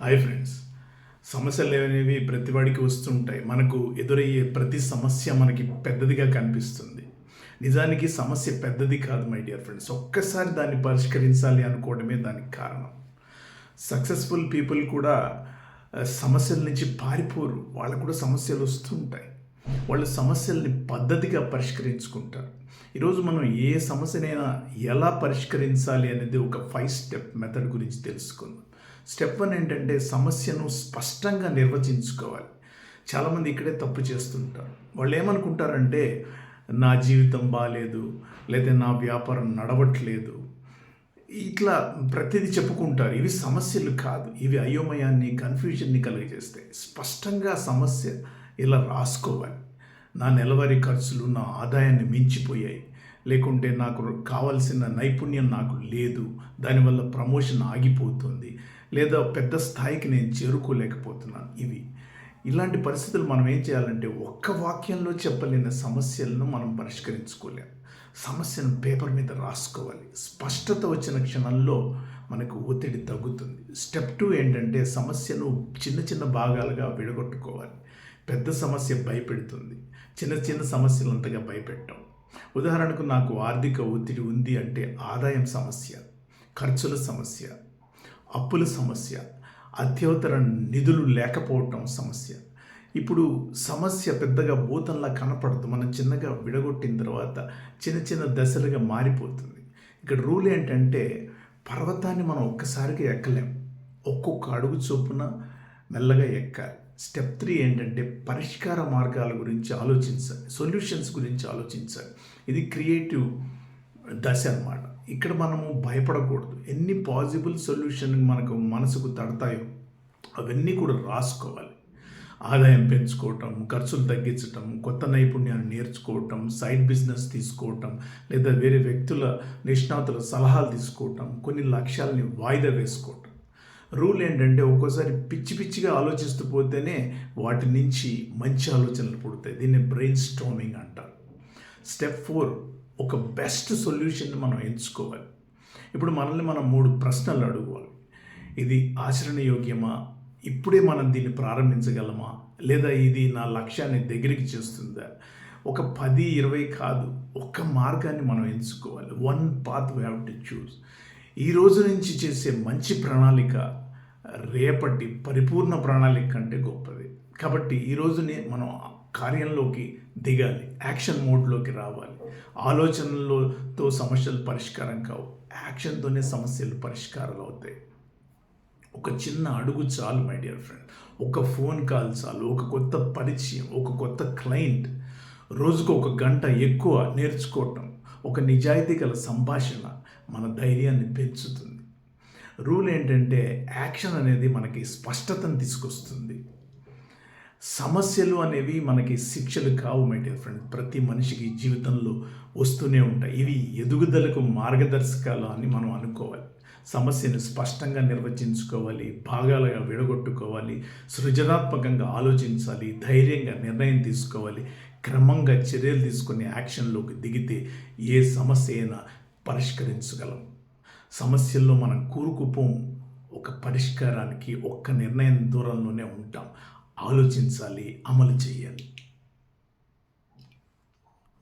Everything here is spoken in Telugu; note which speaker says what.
Speaker 1: Hi friends. సమస్యలు అనేవి ప్రతివాడికి వస్తుంటాయి. మనకు ఎదురయ్యే ప్రతి సమస్య మనకి పెద్దదిగా కనిపిస్తుంది. నిజానికి సమస్య పెద్దది కాదు మై డియర్ ఫ్రెండ్స్. ఒక్కసారి దాన్ని పరిష్కరించాలి అనుకోవడమే దానికి కారణం. సక్సెస్ఫుల్ పీపుల్ కూడా సమస్యల నుంచి పారిపోరు. వాళ్ళకు కూడా సమస్యలు వస్తుంటాయి. వాళ్ళు సమస్యల్ని పద్ధతిగా పరిష్కరించుకుంటారు. ఈరోజు మనం ఏ సమస్యనైనా ఎలా పరిష్కరించాలి అనేది ఒక ఫైవ్ స్టెప్ మెథడ్ గురించి తెలుసుకుందాం. స్టెప్ వన్ ఏంటంటే సమస్యను స్పష్టంగా నిర్వచించుకోవాలి. చాలామంది ఇక్కడే తప్పు చేస్తుంటారు. వాళ్ళు ఏమనుకుంటారంటే నా జీవితం బాగాలేదు లేదా నా వ్యాపారం నడవట్లేదు. ఇట్లా ప్రతిదీ చెప్పుకుంటారు. ఇవి సమస్యలు కాదు. ఇవి అయోమయాన్ని కన్ఫ్యూజన్ని కలిగజేస్తాయి. స్పష్టంగా సమస్య ఇలా రాసుకోవాలి. నా నెలవారీ ఖర్చులు నా ఆదాయాన్ని మించిపోయాయి. లేకుంటే నాకు కావలసిన నైపుణ్యం నాకు లేదు. దానివల్ల ప్రమోషన్ ఆగిపోతుంది. లేదా పెద్ద స్థాయికి నేను చేరుకోలేకపోతున్నాను. ఇవి. ఇలాంటి పరిస్థితులు మనం ఏం చేయాలంటే ఒక్క వాక్యంలో చెప్పలేని సమస్యలను మనం పరిష్కరించుకోలేం. సమస్యను పేపర్ మీద రాసుకోవాలి. స్పష్టత వచ్చిన క్షణంలో మనకు ఒత్తిడి తగ్గుతుంది. స్టెప్ టూ ఏంటంటే సమస్యను చిన్న చిన్న భాగాలుగా విడగొట్టుకోవాలి. పెద్ద సమస్య భయపెడుతుంది. చిన్న చిన్న సమస్యలు అంతగా భయపెట్టం. ఉదాహరణకు నాకు ఆర్థిక ఒత్తిడి ఉంది అంటే ఆదాయం సమస్య ఖర్చుల సమస్య అప్పుల సమస్య అత్యవతర నిధులు లేకపోవటం సమస్య. ఇప్పుడు సమస్య పెద్దగా భూతంలా కనపడదు. మనం చిన్నగా విడగొట్టిన తర్వాత చిన్న చిన్న దశలుగా మారిపోతుంది. ఇక్కడ రూల్ ఏంటంటే పర్వతాన్ని మనం ఒక్కసారిగా ఎక్కలేం. ఒక్కొక్క అడుగు చొప్పున మెల్లగా ఎక్కాలి. స్టెప్ త్రీ ఏంటంటే పరిష్కార మార్గాల గురించి ఆలోచించాలి సొల్యూషన్స్ గురించి ఆలోచించాలి ఇది క్రియేటివ్ దశ అన్నమాట. ఇక్కడ మనము భయపడకూడదు. ఎన్ని పాసిబుల్ సొల్యూషన్ మనకు మనసుకు తడతాయో అవన్నీ కూడా రాసుకోవాలి. ఆదాయం పెంచుకోవటం ఖర్చులు తగ్గించటం కొత్త నైపుణ్యాన్ని నేర్చుకోవటం సైడ్ బిజినెస్ తీసుకోవటం లేదా వేరే వ్యక్తుల నిష్ణాతుల సలహాలు తీసుకోవటం కొన్ని లక్ష్యాలని వాయిదా వేసుకోవటం. రూల్ ఏంటంటే ఒక్కోసారి పిచ్చి పిచ్చిగా ఆలోచిస్తూ పోతేనే వాటి నుంచి మంచి ఆలోచనలు పుడతాయి. దీన్ని బ్రెయిన్ స్ట్రోమింగ్ అంటారు. స్టెప్ ఫోర్ ఒక బెస్ట్ సొల్యూషన్ని మనం ఎంచుకోవాలి. ఇప్పుడు మనల్ని మనం మూడు ప్రశ్నలు అడుగుకోవాలి ఇది ఆచరణయోగ్యమా? ఇప్పుడే మనం దీన్ని ప్రారంభించగలమా? లేదా ఇది నా లక్ష్యాన్ని దగ్గరికి చేస్తుందా? ఒక పది ఇరవై కాదు ఒక్క మార్గాన్ని మనం ఎంచుకోవాలి. One path we have to choose ఈ రోజు నుంచి చేసే మంచి ప్రణాళిక రేపటి పరిపూర్ణ ప్రణాళిక కంటే గొప్పది. కాబట్టి ఈ రోజునే మనం కార్యంలోకి దిగాలి యాక్షన్ మోడ్లోకి రావాలి. ఆలోచనలతో సమస్యలు పరిష్కారం కావు యాక్షన్తోనే సమస్యలు పరిష్కారాలు అవుతాయి. ఒక చిన్న అడుగు చాలు మై డియర్ ఫ్రెండ్. ఒక ఫోన్ కాల్ చాలు ఒక కొత్త పరిచయం ఒక కొత్త క్లయింట్. రోజుకు ఒక గంట ఎక్కువ నేర్చుకోవటం ఒక నిజాయితీ గల సంభాషణ మన ధైర్యాన్ని పెంచుతుంది. రూల్ ఏంటంటే యాక్షన్ అనేది మనకి స్పష్టతను తీసుకొస్తుంది. సమస్యలు అనేవి మనకి శిక్షలు కావు మై డియర్ ఫ్రెండ్ ప్రతి మనిషికి జీవితంలో వస్తూనే ఉంటాయి. ఇవి ఎదుగుదలకు మార్గదర్శకాలు అని మనం అనుకోవాలి. సమస్యను స్పష్టంగా నిర్వచించుకోవాలి భాగాలుగా విడగొట్టుకోవాలి సృజనాత్మకంగా ఆలోచించాలి ధైర్యంగా నిర్ణయం తీసుకోవాలి. క్రమంగా చర్యలు తీసుకుని యాక్షన్లోకి దిగితే ఏ సమస్య అయినా పరిష్కరించగలం. సమస్యల్లో మనం కూరుకుపోం. ఒక పరిష్కారానికి ఒక్క నిర్ణయం దూరంలోనే ఉంటాం. ఆలోచించాలి అమలు చేయాలి.